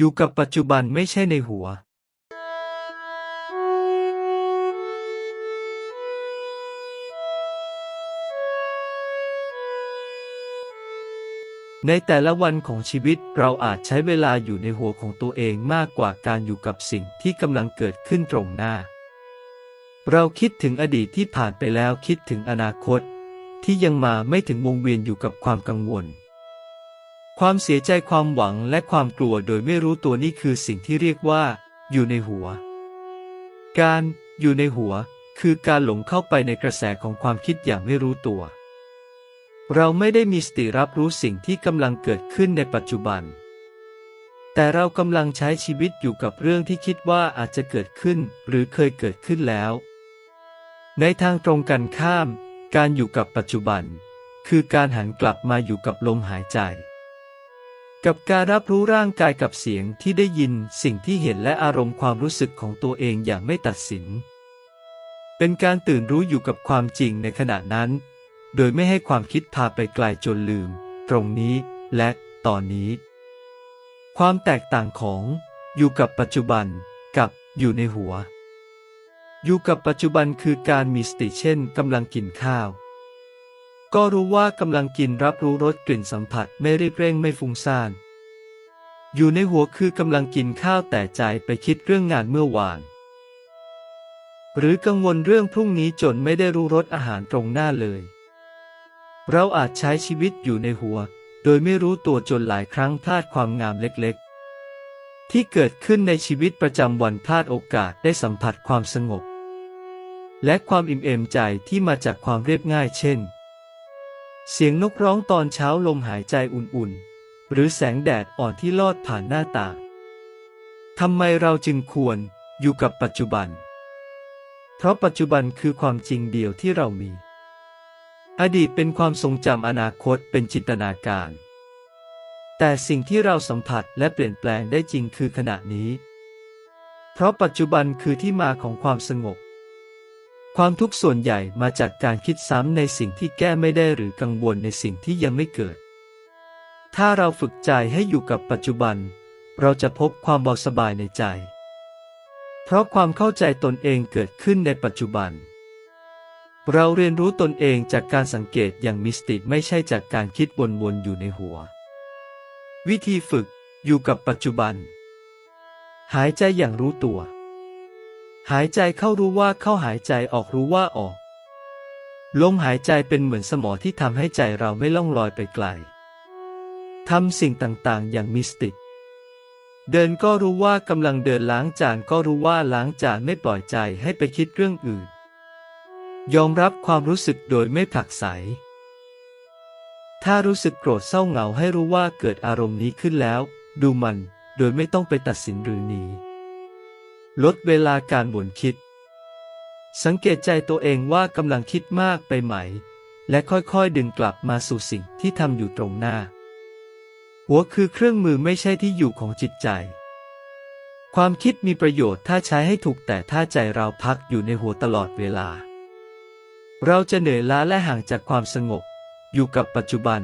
อยู่กับปัจจุบันไม่ใช่ในหัวในแต่ละวันของชีวิตเราอาจใช้เวลาอยู่ในหัวของตัวเองมากกว่าการอยู่กับสิ่งที่กำลังเกิดขึ้นตรงหน้า เราคิดถึงอดีตที่ผ่านไปแล้วคิดถึงอนาคต ที่ยังมาไม่ถึงวงเวียนอยู่กับความกังวล ความเสียใจความหวังและความกลัวโดยไม่รู้ตัวนี่คือสิ่งที่เรียกว่า อยู่ในหัว การอยู่ในหัว คือการหลงเข้าไปในกระแสของความคิดอย่างไม่รู้ตัว เราไม่ได้มีสติรับรู้สิ่งที่กำลังเกิดขึ้นในปัจจุบัน แต่เรากำลังใช้ชีวิตอยู่กับเรื่องที่คิดว่าอาจจะเกิดขึ้นหรือเคยเกิดขึ้นแล้ว ในทางตรงกันข้าม การอยู่กับปัจจุบัน คือการหันกลับมาอยู่กับลมหายใจ กับการรับรู้ร่างกายกับเสียงที่ได้ยินสิ่งที่เห็นและอารมณ์ความรู้สึกของตัวเองอย่างไม่ตัดสิน เป็นการตื่นรู้อยู่กับความจริงในขณะนั้น โดยไม่ให้ความคิดพาไปไกลจนลืม ตรงนี้และตอนนี้ ความแตกต่างของอยู่กับปัจจุบันกับอยู่ในหัว อยู่กับปัจจุบันคือการมีสติเช่นกำลังกินข้าว ก็รู้ว่ากำลังกินรับรู้รสกลิ่นสัมผัสไม่รีบเร่งไม่ฟุ้งซ่าน อยู่ในหัวคือกำลังกินข้าวแต่ใจไปคิดเรื่องงานเมื่อวาน หรือกังวลเรื่องพรุ่งนี้จนไม่ได้รู้รสอาหารตรงหน้าเลย เราอาจใช้ชีวิตอยู่ในหัว โดยไม่รู้ตัวจนหลายครั้งพลาดความงามเล็กๆ ที่เกิดขึ้นในชีวิตประจำวันพลาดโอกาสได้สัมผัสความสงบ และความอิ่มเอมใจที่มาจากความเรียบง่ายเช่น เสียงนกร้องตอนเช้าลมหายใจอุ่นๆ หรือแสงแดดอ่อนที่ลอดผ่านหน้าต่าง ทำไมเราจึงควรอยู่กับปัจจุบัน เพราะปัจจุบันคือความจริงเดียวที่เรามี อดีตเป็นความทรงจำอนาคตเป็นจินตนาการ แต่สิ่งที่เราสัมผัสและเปลี่ยนแปลงได้จริงคือขณะนี้ เพราะปัจจุบันคือที่มาของความสงบ ความทุกข์ส่วนใหญ่มาจากการคิดซ้ำในสิ่งที่แก้ไม่ได้หรือกังวลในสิ่งที่ยังไม่เกิด ถ้าเราฝึกใจให้อยู่กับปัจจุบัน เราจะพบความเบาสบายในใจ เพราะความเข้าใจตนเองเกิดขึ้นในปัจจุบัน เราเรียนรู้ตนเองจากการสังเกตอย่างมีสติไม่ใช่จากการคิดวนๆอยู่ในหัว วิธีฝึกอยู่กับปัจจุบัน หายใจอย่างรู้ตัว หายใจเข้ารู้ว่าเข้าหายใจออกรู้ว่าออก ลมหายใจเป็นเหมือนสมอที่ทำให้ใจเราไม่ล่องลอยไปไกลทำสิ่งต่างๆ อย่างมีสติ เดินก็รู้ว่ากำลังเดินล้างจานก็รู้ว่าล้างจานไม่ปล่อยใจให้ไปคิดเรื่องอื่น ยอมรับความรู้สึกโดยไม่ผลักไสถ้ารู้สึกโกรธเศร้าเหงาให้รู้ว่าเกิดอารมณ์นี้ขึ้นแล้ว ดูมันโดยไม่ต้องไปตัดสินหรือหนี ลดเวลาการบ่นคิด สังเกตใจตัวเองว่ากำลังคิดมากไปไหม และค่อยๆดึงกลับมาสู่สิ่งที่ทำอยู่ตรงหน้า หัวคือเครื่องมือไม่ใช่ที่อยู่ของจิตใจ ความคิดมีประโยชน์ถ้าใช้ให้ถูกแต่ถ้าใจเราพักอยู่ในหัวตลอดเวลา เราจะเหนื่อยล้าและห่างจากความสงบ อยู่กับปัจจุบัน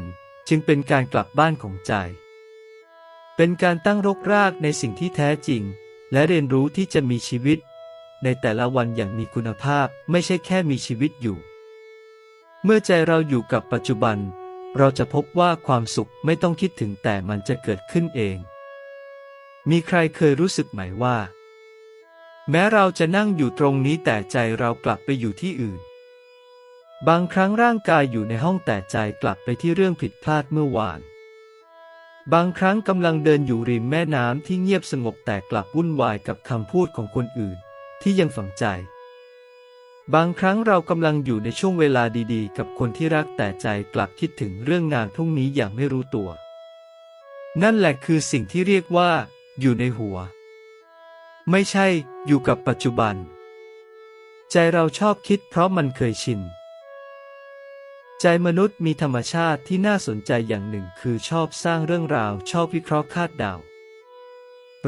จึงเป็นการกลับบ้านของใจ เป็นการตั้งรกรากในสิ่งที่แท้จริง และเรียนรู้ที่จะมีชีวิต ในแต่ละวันอย่างมีคุณภาพไม่ใช่แค่มีชีวิตอยู่ เมื่อใจเราอยู่กับปัจจุบัน เราจะพบว่าความสุขไม่ต้องคิดถึงแต่มันจะเกิดขึ้นเอง มีใครเคยรู้สึกไหมว่า แม้เราจะนั่งอยู่ตรงนี้แต่ใจเรากลับไปอยู่ที่อื่น บางครั้งร่างกายอยู่ในห้องแต่ใจกลับไปที่เรื่องผิดพลาดเมื่อวาน บางครั้งกำลังเดินอยู่ริมแม่น้ำที่เงียบสงบแต่กลับวุ่นวายกับคำพูดของคนอื่น ที่ยังฝังใจ บางครั้งเรากำลังอยู่ในช่วงเวลาดีๆ กับคนที่รักแต่ใจกลับคิดถึงเรื่องงานพรุ่งนี้อย่างไม่รู้ตัว นั่นแหละคือสิ่งที่เรียกว่า อยู่ในหัว ไม่ใช่อยู่กับปัจจุบัน ใจเราชอบคิดเพราะมันเคยชิน ใจมนุษย์มีธรรมชาติที่น่าสนใจอย่างหนึ่งคือชอบสร้างเรื่องราว ชอบวิเคราะห์คาดเดา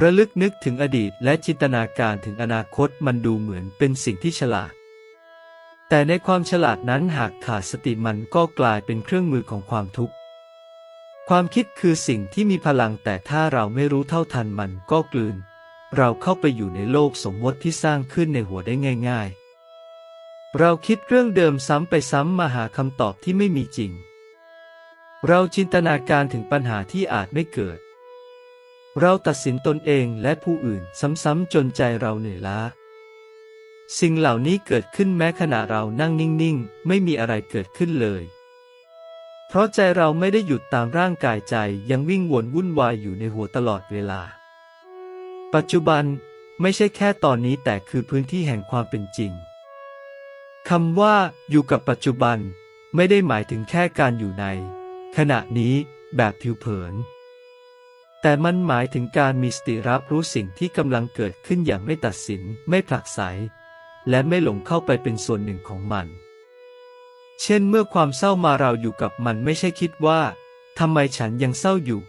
ระลึกนึกถึงอดีตและจินตนาการถึงอนาคตมันดูเหมือนเป็นสิ่งที่ฉลาด แต่ในความฉลาดนั้นหากขาดสติมันก็กลายเป็นเครื่องมือของความทุกข์ ความคิดคือสิ่งที่มีพลังแต่ถ้าเราไม่รู้เท่าทันมันก็กลืน เราเข้าไปอยู่ในโลกสมมติที่สร้างขึ้นในหัวได้ง่าย ๆ เราคิดเรื่องเดิมซ้ำไปซ้ำมาหาคำตอบที่ไม่มีจริง เราจินตนาการถึงปัญหาที่อาจไม่เกิด เราตัดสินตนเองและผู้อื่นซ้ำๆจนใจเราเหนื่อยล้า สิ่งเหล่านี้เกิดขึ้นแม้ขณะเรานั่งนิ่งๆ ไม่มีอะไรเกิดขึ้นเลย เพราะใจเราไม่ได้หยุดตามร่างกายใจยังวิ่งวนวุ่นวายอยู่ในหัวตลอดเวลา ปัจจุบันไม่ใช่แค่ตอนนี้แต่คือพื้นที่แห่งความเป็นจริง คำว่าอยู่กับปัจจุบัน ไม่ได้หมายถึงแค่การอยู่ใน ขณะนี้แบบผิวเผิน แต่มันหมายถึงการมีสติรับรู้สิ่งที่กำลังเกิดขึ้นอย่างไม่ตัดสิน ไม่ผลักไส และไม่หลงเข้าไปเป็นส่วนหนึ่งของมัน เช่นเมื่อความเศร้ามาเราอยู่กับมันไม่ใช่คิดว่าทำไมฉันยังเศร้าอยู่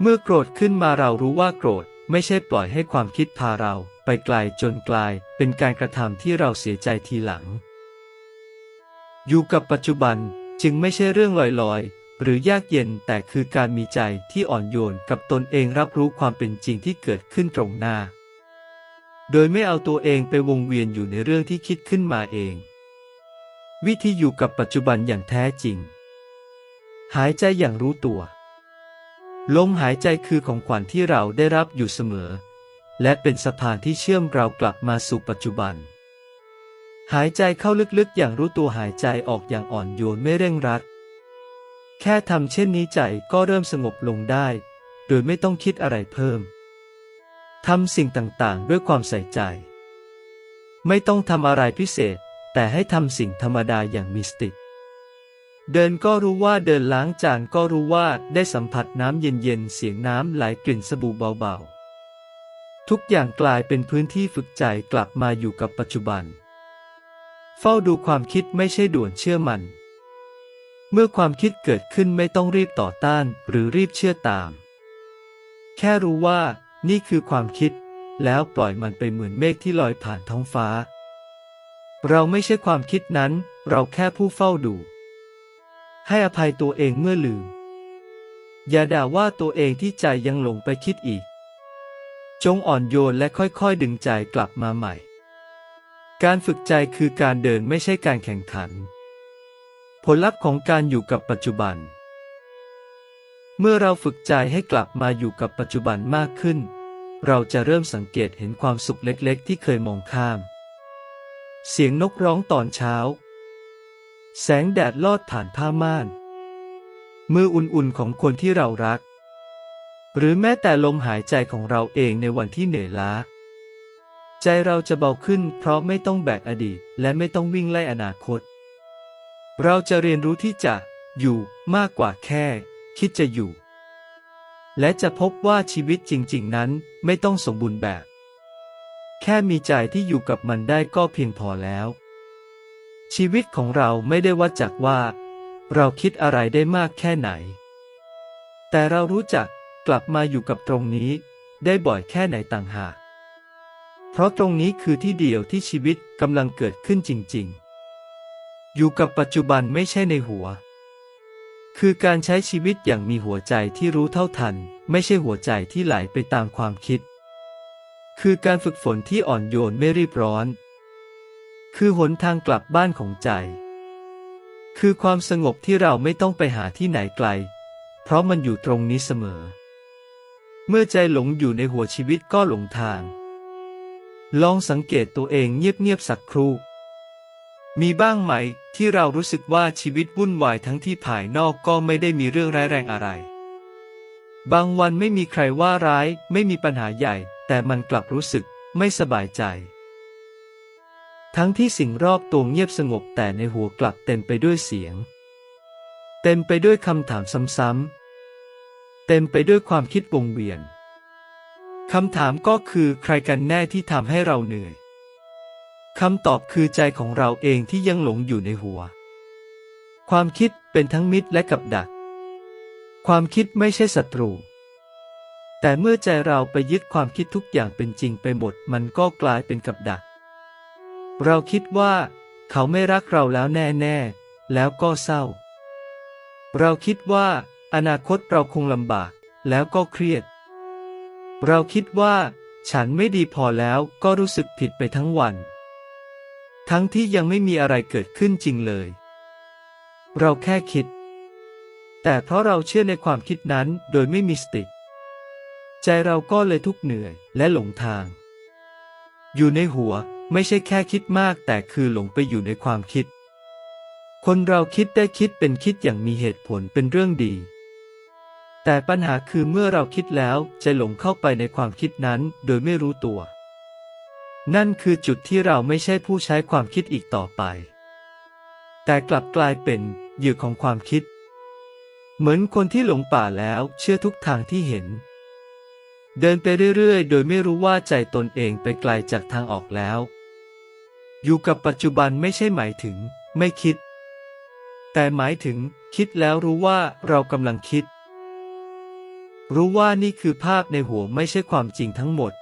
เมื่อโกรธขึ้นมาเรารู้ว่าโกรธ ไม่ใช่ปล่อยให้ความคิดพาเราไปไกลจนกลายเป็นการกระทำที่เราเสียใจทีหลัง อยู่กับปัจจุบันจึงไม่ใช่เรื่องลอยๆ หรือยากเย็นแต่คือการมีใจที่อ่อนโยนกับตนเองรับรู้ความเป็นจริงที่เกิดขึ้นตรงหน้า โดยไม่เอาตัวเองไปวงเวียนอยู่ในเรื่องที่คิดขึ้นมาเอง วิธีอยู่กับปัจจุบันอย่างแท้จริง หายใจอย่างรู้ตัว ลมหายใจคือของขวัญที่เราได้รับอยู่เสมอ และเป็นสะพานที่เชื่อมเรากลับมาสู่ปัจจุบัน หายใจเข้าลึกๆ อย่างรู้ตัวหายใจออกอย่างอ่อนโยนไม่เร่งรัด แค่ทำเช่นนี้ใจก็เริ่มสงบลงได้ โดยไม่ต้องคิดอะไรเพิ่มทำสิ่งต่างๆ ด้วยความใส่ใจ ไม่ต้องทำอะไรพิเศษ แต่ให้ทำสิ่งธรรมดาอย่างมีสติ เดินก็รู้ว่าเดินล้างจานก็รู้ว่าได้สัมผัสน้ำเย็นๆ เสียงน้ำไหลกลิ่นสบู่เบาๆ ทุกอย่างกลายเป็นพื้นที่ฝึกใจกลับมาอยู่กับปัจจุบัน เฝ้าดูความคิดไม่ใช่ด่วนเชื่อมัน เมื่อความคิดเกิดขึ้นไม่ต้องรีบต่อต้านหรือรีบเชื่อตาม แค่รู้ว่านี่คือความคิด แล้วปล่อยมันไปเหมือนเมฆที่ลอยผ่านท้องฟ้า เราไม่ใช่ความคิดนั้น เราแค่ผู้เฝ้าดู ให้อภัยตัวเองเมื่อลืม อย่าด่าว่าตัวเองที่ใจยังหลงไปคิดอีก จงอ่อนโยนและค่อยๆดึงใจกลับมาใหม่ การฝึกใจคือการเดินไม่ใช่การแข่งขัน ผลลัพธ์ของการอยู่กับปัจจุบัน เมื่อเราฝึกใจให้กลับมาอยู่กับปัจจุบันมากขึ้น เราจะเริ่มสังเกตเห็นความสุขเล็กๆ ที่เคยมองข้าม เสียงนกร้องตอนเช้า แสงแดดลอดผ่านผ้าม่าน มืออุ่นๆของคนที่เรารัก หรือแม้แต่ลมหายใจของเราเองในวันที่เหนื่อยล้า ใจเราจะเบาขึ้นเพราะไม่ต้องแบกอดีตและไม่ต้องวิ่งไล่อนาคต เราจะเรียนรู้ที่จะอยู่มากกว่าแค่ คิดจะอยู่ และจะพบว่าชีวิตจริง ๆ นั้นไม่ต้องสมบูรณ์แบบ แค่มีใจที่อยู่กับมันได้ก็เพียงพอแล้ว ชีวิตของเราไม่ได้วัดจากว่า เราคิดอะไรได้มากแค่ไหน แต่เรารู้จักกลับมาอยู่กับตรงนี้ ได้บ่อยแค่ไหนต่างหาก เพราะตรงนี้คือที่เดียวที่ชีวิตกำลังเกิดขึ้นจริง ๆ อยู่กับปัจจุบันไม่ใช่ในหัว คือการใช้ชีวิตอย่างมีหัวใจที่รู้เท่าทัน ไม่ใช่หัวใจที่ไหลไปตามความคิด คือการฝึกฝนที่อ่อนโยนไม่รีบร้อน คือหนทางกลับบ้านของใจ คือความสงบที่เราไม่ต้องไปหาที่ไหนไกล เพราะมันอยู่ตรงนี้เสมอ เมื่อใจหลงอยู่ในหัวชีวิตก็หลงทาง ลองสังเกตตัวเองเงียบๆสักครู่ มีบ้างไหมที่เรารู้สึกว่าชีวิตวุ่นวายทั้งที่ภายนอกก็ไม่ได้มีเรื่องร้ายแรงอะไร บางวันไม่มีใครว่าร้าย ไม่มีปัญหาใหญ่ แต่มันกลับรู้สึกไม่สบายใจ ทั้งที่สิ่งรอบตัวเงียบสงบแต่ในหัวกลับเต็มไปด้วยเสียง เต็มไปด้วยคำถามซ้ำๆ เต็มไปด้วยความคิดวงเวียนคำถามก็คือใครกันแน่ที่ทำให้เราเหนื่อยคำตอบคือใจของเราเองที่ยังหลงอยู่ในหัว ความคิดเป็นทั้งมิตรและกับดัก ความคิดไม่ใช่ศัตรู แต่เมื่อใจเราไปยึดความคิดทุกอย่างเป็นจริงไปหมด มันก็กลายเป็นกับดัก เราคิดว่า เขาไม่รักเราแล้วแน่ๆ แล้วก็เศร้า เราคิดว่า อนาคตเราคงลำบาก แล้วก็เครียด เราคิดว่า ฉันไม่ดีพอแล้วก็รู้สึกผิดไปทั้งวัน ทั้งที่ยังไม่มีอะไรเกิดขึ้นจริงเลย เราแค่คิด แต่เพราะเราเชื่อในความคิดนั้นโดยไม่มีสติ ใจเราก็เลยทุกเหนื่อยและหลงทาง อยู่ในหัว ไม่ใช่แค่คิดมากแต่คือหลงไปอยู่ในความคิด คนเราคิดได้คิดเป็นคิดอย่างมีเหตุผลเป็นเรื่องดี แต่ปัญหาคือเมื่อเราคิดแล้วจะหลงเข้าไปในความคิดนั้นโดยไม่รู้ตัว นั่นคือจุดที่เราไม่ใช่ผู้ใช้ความคิดอีกต่อไป แต่กลับกลายเป็นเหยื่อของความคิด เหมือนคนที่หลงป่าแล้วเชื่อทุกทางที่เห็นเดินไปเรื่อยๆ โดยไม่รู้ว่าใจตนเองไปไกลจากทางออกแล้ว อยู่กับปัจจุบันไม่ใช่หมายถึง ไม่คิด แต่หมายถึง คิดแล้วรู้ว่าเรากำลังคิด รู้ว่านี่คือภาพในหัวไม่ใช่ความจริงทั้งหมด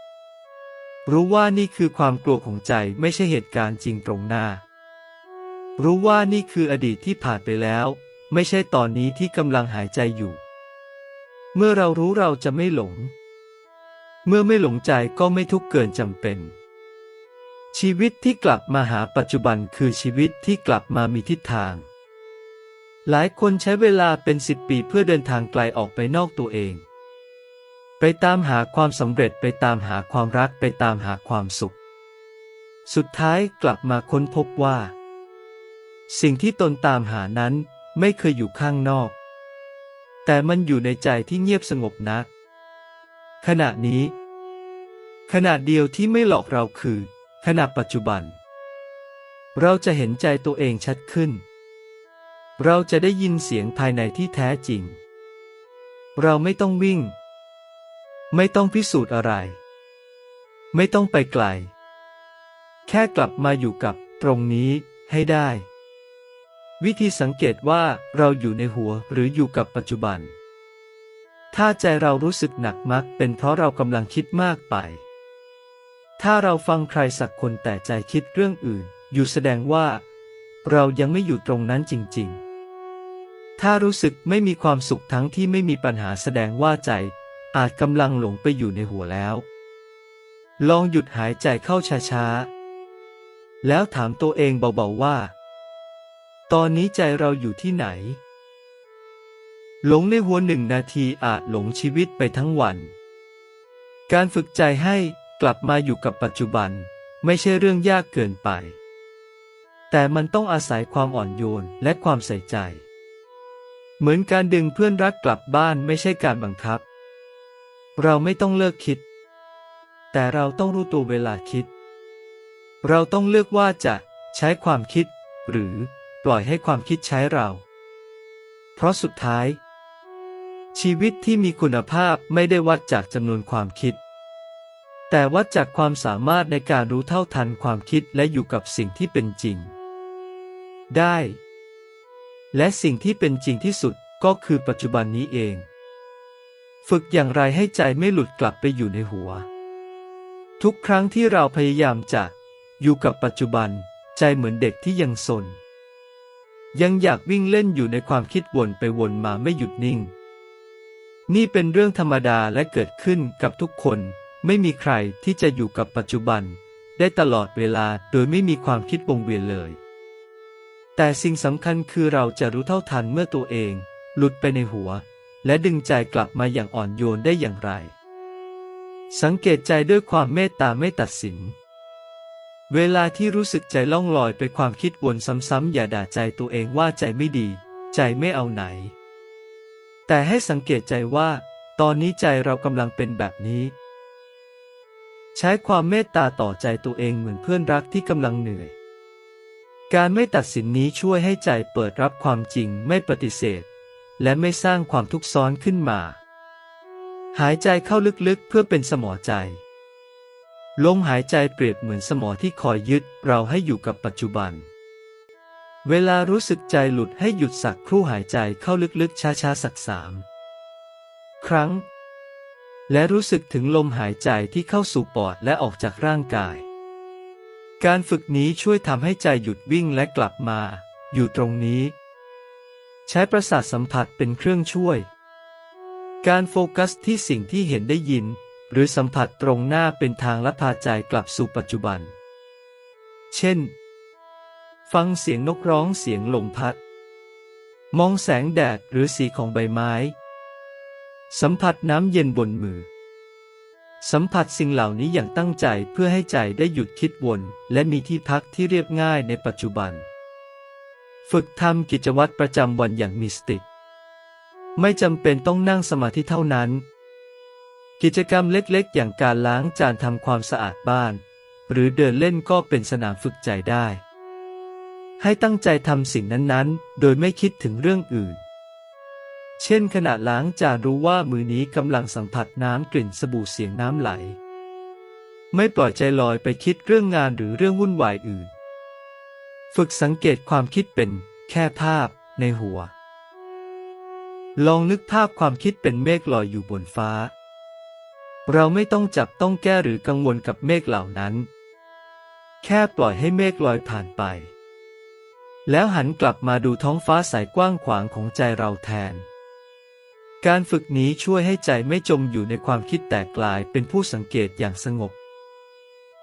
รู้ว่านี่คือความกลัวของใจไม่ใช่เหตุการณ์จริงตรงหน้า รู้ว่านี่คืออดีตที่ผ่านไปแล้ว ไม่ใช่ตอนนี้ที่กำลังหายใจอยู่ เมื่อเรารู้เราจะไม่หลง เมื่อไม่หลงใจก็ไม่ทุกข์เกินจำเป็น ชีวิตที่กลับมาหาปัจจุบันคือชีวิตที่กลับมามีทิศทาง หลายคนใช้เวลาเป็นสิบปีเพื่อเดินทางไกลออกไปนอกตัวเอง ไปตามหาความสำเร็จไปตามหาความรักไปตามหาความสุข สุดท้ายกลับมาค้นพบว่า สิ่งที่ตนตามหานั้นไม่เคยอยู่ข้างนอก แต่มันอยู่ในใจที่เงียบสงบนัก ขณะนี้ ขณะเดียวที่ไม่หลอกเราคือ ขณะปัจจุบัน เราจะเห็นใจตัวเองชัดขึ้น เราจะได้ยินเสียงภายในที่แท้จริง เราไม่ต้องวิ่ง ไม่ต้องพิสูจน์อะไร ไม่ต้องไปไกล แค่กลับมาอยู่กับตรงนี้ให้ได้ วิธีสังเกตว่าเราอยู่ในหัวหรืออยู่กับปัจจุบัน ถ้าใจเรารู้สึกหนักมักเป็นเพราะเรากำลังคิดมากไป ถ้าเราฟังใครสักคนแต่ใจคิดเรื่องอื่น อยู่แสดงว่า เรายังไม่อยู่ตรงนั้นจริง ๆ ถ้ารู้สึกไม่มีความสุขทั้งที่ไม่มีปัญหาแสดงว่าใจ อาจกำลังหลงไปอยู่ในหัวแล้ว ลองหยุดหายใจเข้าช้าๆ แล้วถามตัวเองเบาๆว่า ตอนนี้ใจเราอยู่ที่ไหน หลงในหัวหนึ่งนาทีอาจหลงชีวิตไปทั้งวันการฝึกใจให้ กลับมาอยู่กับปัจจุบัน ไม่ใช่เรื่องยากเกินไป แต่มันต้องอาศัยความอ่อนโยนและความใส่ใจ เหมือนการดึงเพื่อนรักกลับบ้านไม่ใช่การบังคับ เราไม่ต้องเลิกคิด แต่เราต้องรู้ตัวเวลาคิด เราต้องเลือกว่าจะใช้ความคิด หรือปล่อยให้ความคิดใช้เรา เพราะสุดท้าย ชีวิตที่มีคุณภาพไม่ได้วัดจากจำนวนความคิด แต่วัดจากความสามารถในการรู้เท่าทันความคิดและอยู่กับสิ่งที่เป็นจริง ได้ และสิ่งที่เป็นจริงที่สุดก็คือปัจจุบันนี้เอง ฝึกอย่างไรให้ใจไม่หลุดกลับไปอยู่ในหัว ทุกครั้งที่เราพยายามจะอยู่กับปัจจุบัน ใจเหมือนเด็กที่ยังสน ยังอยากวิ่งเล่นอยู่ในความคิดวนไปวนมาไม่หยุดนิ่ง นี่เป็นเรื่องธรรมดาและเกิดขึ้นกับทุกคน ไม่มีใครที่จะอยู่กับปัจจุบัน ได้ตลอดเวลาโดยไม่มีความคิดวงเวียนเลย แต่สิ่งสำคัญคือเราจะรู้เท่าทันเมื่อตัวเอง หลุดไปในหัว และดึงใจกลับมาอย่างอ่อนโยนได้อย่างไร สังเกตใจด้วยความเมตตาไม่ตัดสิน เวลาที่รู้สึกใจล่องลอยไปความคิดวนซ้ำๆอย่าด่าใจตัวเองว่าใจไม่ดี ใจไม่เอาไหน แต่ให้สังเกตใจว่า ตอนนี้ใจเรากำลังเป็นแบบนี้ ใช้ความเมตตาต่อใจตัวเองเหมือนเพื่อนรักที่กำลังเหนื่อย การไม่ตัดสินนี้ช่วยให้ใจเปิดรับความจริงไม่ปฏิเสธ และไม่สร้างความทุกข์ซ้อนขึ้นมา หายใจเข้าลึกๆเพื่อเป็นสมอใจ ลมหายใจเปรียบเหมือนสมอที่คอยยึดเราให้อยู่กับปัจจุบัน เวลารู้สึกใจหลุดให้หยุดสักครู่หายใจเข้าลึกๆช้าๆสักสามครั้ง และรู้สึกถึงลมหายใจที่เข้าสู่ปอดและออกจากร่างกาย การฝึกนี้ช่วยทำให้ใจหยุดวิ่งและกลับมา อยู่ตรงนี้ ใช้ประสาทสัมผัสเป็นเครื่องช่วย การโฟกัสที่สิ่งที่เห็นได้ยิน หรือสัมผัสตรงหน้าเป็นทางลัพาใจกลับสู่ปัจจุบัน เช่น ฟังเสียงนกร้องเสียงลมพัด มองแสงแดดหรือสีของใบไม้ สัมผัสน้ำเย็นบนมือ สัมผัสสิ่งเหล่านี้อย่างตั้งใจเพื่อให้ใจได้หยุดคิดวน และมีที่พักที่เรียบง่ายในปัจจุบัน ฝึกทำกิจวัตรประจำวันอย่างมีสติ ไม่จำเป็นต้องนั่งสมาธิเท่านั้น กิจกรรมเล็กๆ อย่างการล้างจานทำความสะอาดบ้าน หรือเดินเล่นก็เป็นสนามฝึกใจได้ ให้ตั้งใจทำสิ่งนั้นๆ โดยไม่คิดถึงเรื่องอื่น เช่นขณะล้างจานรู้ว่ามือนี้กำลังสัมผัสน้ำกลิ่นสบู่เสียงน้ำไหล ไม่ปล่อยใจลอยไปคิดเรื่องงานหรือเรื่องวุ่นวายอื่น ฝึกสังเกตความคิดเป็นแค่ภาพในหัว ลองนึกภาพความคิดเป็นเมฆลอยอยู่บนฟ้า เราไม่ต้องจับต้องแก้หรือกังวลกับเมฆเหล่านั้น แค่ปล่อยให้เมฆลอยผ่านไป แล้วหันกลับมาดูท้องฟ้าใสกว้างขวางของใจเราแทน การฝึกนี้ช่วยให้ใจไม่จมอยู่ในความคิดแต่กลายเป็นผู้สังเกตอย่างสงบ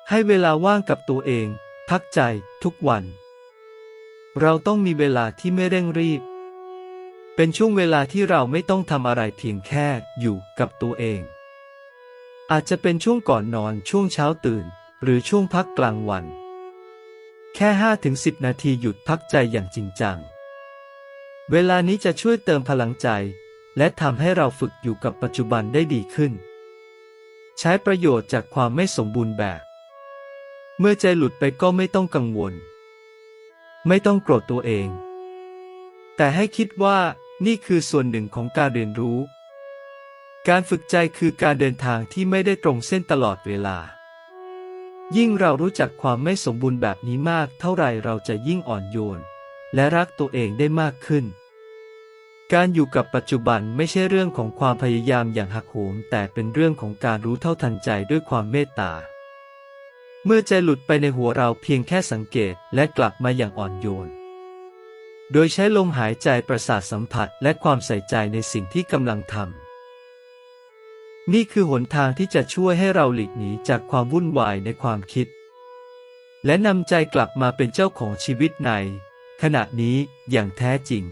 ให้เวลาว่างกับตัวเอง พักใจทุกวัน เราต้องมีเวลาที่ไม่เร่งรีบ เป็นช่วงเวลาที่เราไม่ต้องทำอะไรเพียงแค่อยู่กับตัวเอง อาจจะเป็นช่วงก่อนนอนช่วงเช้าตื่น หรือช่วงพักกลางวัน แค่ 5-10 นาทีหยุดพักใจอย่างจริงจัง เวลานี้จะช่วยเติมพลังใจ และทำให้เราฝึกอยู่กับปัจจุบันได้ดีขึ้น ใช้ประโยชน์จากความไม่สมบูรณ์แบบ เมื่อใจหลุดไปก็ไม่ต้องกังวล ไม่ต้องโกรธตัวเอง แต่ให้คิดว่านี่คือส่วนหนึ่งของการเรียนรู้ การฝึกใจคือการเดินทางที่ไม่ได้ตรงเส้นตลอดเวลา ยิ่งเรารู้จักความไม่สมบูรณ์แบบนี้มากเท่าไหร่เราจะยิ่งอ่อนโยน และรักตัวเองได้มากขึ้น การอยู่กับปัจจุบันไม่ใช่เรื่องของความพยายามอย่างหักโหม แต่เป็นเรื่องของการรู้เท่าทันใจด้วยความเมตตา เมื่อใจหลุดไปในหัวเราเพียงแค่สังเกตและกลับมาอย่างอ่อนโยน โดยใช้ลมหายใจประสาทสัมผัสและความใส่ใจในสิ่งที่กำลังทำ นี่คือหนทางที่จะช่วยให้เราหลีกหนีจากความวุ่นวายในความคิด และนำใจกลับมาเป็นเจ้าของชีวิตใน ขณะนี้อย่างแท้จริง